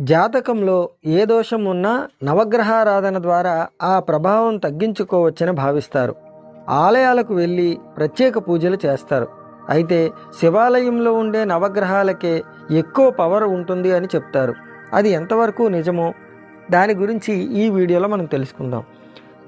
జాతకంలో ఏ దోషం ఉన్నా నవగ్రహారాధన ద్వారా ఆ ప్రభావం తగ్గించుకోవచ్చని భావిస్తారు. ఆలయాలకు వెళ్ళి ప్రత్యేక పూజలు చేస్తారు. అయితే శివాలయంలో ఉండే నవగ్రహాలకే ఎక్కువ పవర్ ఉంటుంది అని చెప్తారు. అది ఎంతవరకు నిజమో దాని గురించి ఈ వీడియోలో మనం తెలుసుకుందాం.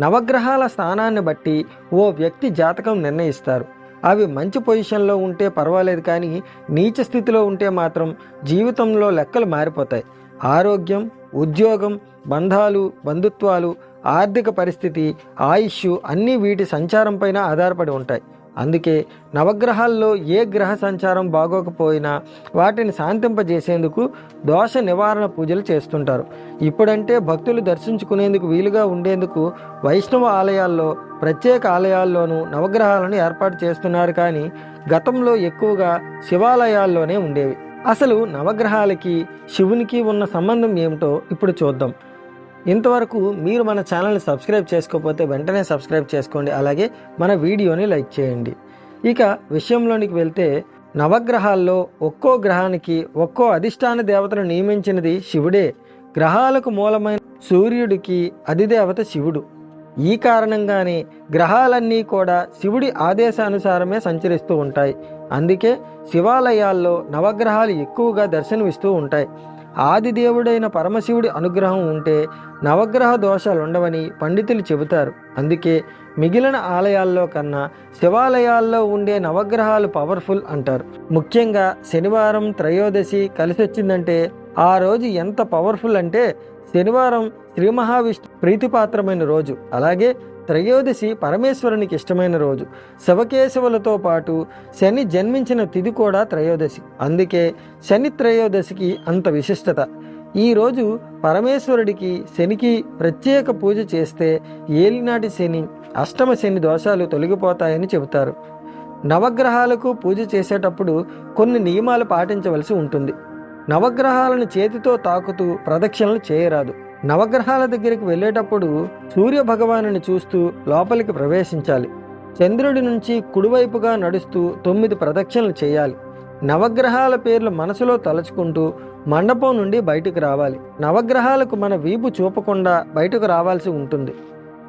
నవగ్రహాల స్థానాన్ని బట్టి ఓ వ్యక్తి జాతకం నిర్ణయిస్తారు. అవి మంచి పొజిషన్లో ఉంటే పర్వాలేదు కానీ నీచ స్థితిలో ఉంటే మాత్రం జీవితంలో లెక్కలు మారిపోతాయి. ఆరోగ్యం ఉద్యోగం బంధాలు బంధుత్వాలు ఆర్థిక పరిస్థితి ఆయుష్ అన్నీ వీటి సంచారంపైన ఆధారపడి ఉంటాయి. అందుకే నవగ్రహాల్లో ఏ గ్రహ సంచారం బాగోకపోయినా వాటిని శాంతింపజేసేందుకు దోష నివారణ పూజలు చేస్తుంటారు. ఇప్పుడంటే భక్తులు దర్శించుకునేందుకు వీలుగా ఉండేందుకు వైష్ణవ ఆలయాల్లో ప్రత్యేక ఆలయాల్లోనూ నవగ్రహాలను ఏర్పాటు చేస్తున్నారు కానీ గతంలో ఎక్కువగా శివాలయాల్లోనే ఉండేవి. అసలు నవగ్రహాలకి శివునికి ఉన్న సంబంధం ఏమిటో ఇప్పుడు చూద్దాం. ఇంతవరకు మీరు మన ఛానల్ని సబ్స్క్రైబ్ చేసుకోకపోతే వెంటనే సబ్స్క్రైబ్ చేసుకోండి. అలాగే మన వీడియోని లైక్ చేయండి. ఇక విషయంలోనికి వెళ్తే నవగ్రహాల్లో ఒక్కో గ్రహానికి ఒక్కో అధిష్టాన దేవతను నియమించినది శివుడే. గ్రహాలకు మూలమైన సూర్యుడికి అధిదేవత శివుడు. ఈ కారణంగానే గ్రహాలన్నీ కూడా శివుడి ఆదేశానుసారమే సంచరిస్తూ ఉంటాయి. అందుకే శివాలయాల్లో నవగ్రహాలు ఎక్కువగా దర్శనమిస్తూ ఉంటాయి. ఆదిదేవుడైన పరమశివుడి అనుగ్రహం ఉంటే నవగ్రహ దోషాలు ఉండవని పండితులు చెబుతారు. అందుకే మిగిలిన ఆలయాల్లో కన్నా శివాలయాల్లో ఉండే నవగ్రహాలు పవర్ఫుల్ అంటారు. ముఖ్యంగా శనివారం త్రయోదశి కలిసి వచ్చిందంటే ఆ రోజు ఎంత పవర్ఫుల్ అంటే శనివారం శ్రీ మహావిష్ణు ప్రీతిపాత్రమైన రోజు. అలాగే త్రయోదశి పరమేశ్వరునికి ఇష్టమైన రోజు. శివకేశవులతో పాటు శని జన్మించిన తిది కూడా త్రయోదశి. అందుకే శని త్రయోదశికి అంత విశిష్టత. ఈ రోజు పరమేశ్వరుడికి శనికి ప్రత్యేక పూజ చేస్తే ఏలినాటి శని అష్టమ శని దోషాలు తొలగిపోతాయని చెబుతారు. నవగ్రహాలకు పూజ చేసేటప్పుడు కొన్ని నియమాలు పాటించవలసి ఉంటుంది. నవగ్రహాలను చేతితో తాకుతూ ప్రదక్షిణలు చేయరాదు. నవగ్రహాల దగ్గరికి వెళ్ళేటప్పుడు సూర్య భగవానుని చూస్తూ లోపలికి ప్రవేశించాలి. చంద్రుడి నుంచి కుడివైపుగా నడుస్తూ తొమ్మిది ప్రదక్షిణలు చేయాలి. నవగ్రహాల పేర్లు మనసులో తలుచుకుంటూ మండపం నుండి బయటకు రావాలి. నవగ్రహాలకు మన వీపు చూపకుండా బయటకు రావాల్సి ఉంటుంది.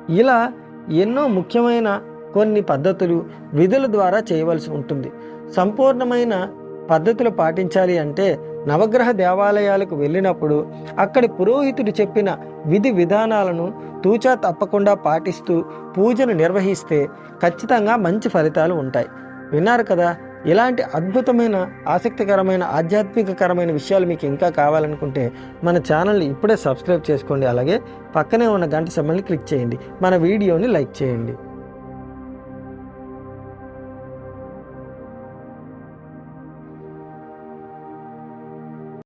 ఇలా ఎన్నో ముఖ్యమైన కొన్ని పద్ధతులు విధుల ద్వారా చేయవలసి ఉంటుంది. సంపూర్ణమైన పద్ధతులు పాటించాలి అంటే నవగ్రహ దేవాలయాలకు వెళ్ళినప్పుడు అక్కడి పురోహితుడు చెప్పిన విధి విధానాలను తూచా తప్పకుండా పాటిస్తూ పూజను నిర్వహిస్తే ఖచ్చితంగా మంచి ఫలితాలు ఉంటాయి. విన్నారు కదా ఇలాంటి అద్భుతమైన ఆసక్తికరమైన ఆధ్యాత్మికకరమైన విషయాలు మీకు ఇంకా కావాలనుకుంటే మన ఛానల్ని ఇప్పుడే సబ్స్క్రైబ్ చేసుకోండి. అలాగే పక్కనే ఉన్న గంట సమ్మల్ని క్లిక్ చేయండి. మన వీడియోని లైక్ చేయండి.